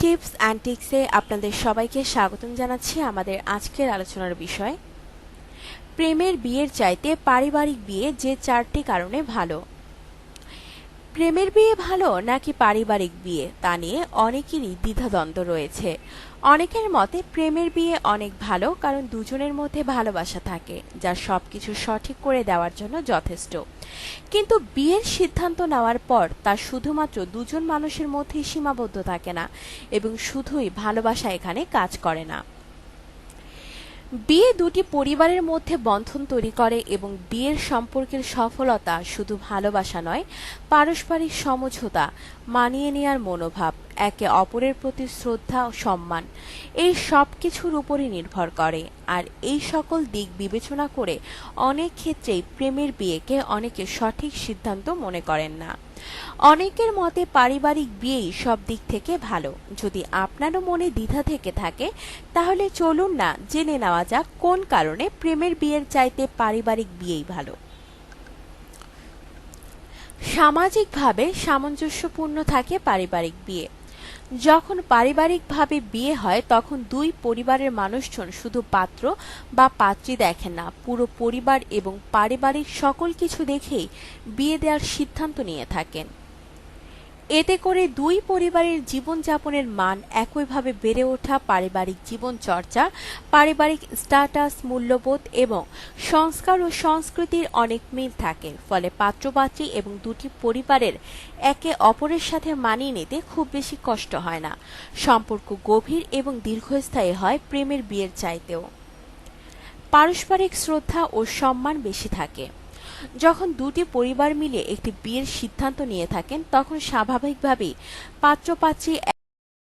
Tips and টিক্সে আপনাদের সবাইকে স্বাগতম জানাচ্ছি আমাদের আজকের আলোচনার বিষয়। প্রেমের বিয়ের চাইতে পারিবারিক বিয়ে যে চারটি কারণে ভালো। প্রেমের বিয়ে ভালো নাকি পারিবারিক বিয়ে? তা নিয়ে অনেকেরই দ্বিধাদ্বন্দ্ব রয়েছে। অনেকের মতে প্রেমের বিয়ে অনেক ভালো কারণ দুজনের মধ্যে ভালোবাসা থাকে, যা সবকিছু সঠিক করে দেওয়ার জন্য যথেষ্ট। কিন্তু বিয়ের সিদ্ধান্ত নেওয়ার পর তা শুধুমাত্র দুজন মানুষের মধ্যেই সীমাবদ্ধ থাকে না, এবং শুধুই ভালোবাসা এখানে কাজ করে না। বিয়ে দুটি পরিবারের মধ্যে বন্ধন তৈরি করে এবং বিয়ের সম্পর্কের সফলতা শুধু ভালোবাসা নয়, পারস্পরিক সমঝোতা মানিয়ে নেওয়ার মনোভাব। একে অপরের প্রতি শ্রদ্ধা ও সম্মান। এই সব কিছুর উপরই নির্ভর করে। আর এই সকল দিক বিবেচনা করে অনেক ক্ষেত্রেই প্রেমের বিয়েকে অনেকে সঠিক সিদ্ধান্ত মনে করেন না। অনেকের মতে পারিবারিক বিয়েই সব দিক থেকে ভালো। যদি আপনারও মনে দ্বিধা থেকে থাকে, তাহলে চলুন না জেনে নেওয়া যাক কোন কারণে প্রেমের বিয়ের চাইতে পারিবারিক বিয়েই ভালো। সামাজিকভাবে সামঞ্জস্যপূর্ণ থাকে পারিবারিক বিয়ে। যখন পারিবারিকভাবে বিয়ে হয়, তখন দুই পরিবারের মানুষজন শুধু পাত্র বা পাত্রী দেখেন না। পুরো পরিবার এবং পারিবারিক সকল কিছু দেখেই বিয়ে দেওয়ার সিদ্ধান্ত নিয়ে থাকেন। এতে করে দুই পরিবারের জীবনযাপনের মান একইভাবে বেড়ে ওঠা পারিবারিক জীবন চর্চা পারিবারিক স্ট্যাটাস, মূল্যবোধ এবং সংস্কার ও সংস্কৃতির অনেক মিল থাকে। ফলে পাত্রপাত্রী এবং দুটি পরিবারের একে অপরের সাথে মানিয়ে নিতে খুব বেশি কষ্ট হয় না। সম্পর্ক গভীর এবং দীর্ঘস্থায়ী হয় প্রেমের বিয়ের চাইতেও। পারস্পরিক শ্রদ্ধা ও সম্মান বেশি থাকে। যখন দুটি পরিবার মিলে একটি বিয়ের সিদ্ধান্ত নিয়ে থাকেন তখন স্বাভাবিকভাবেই পাত্রপাত্রী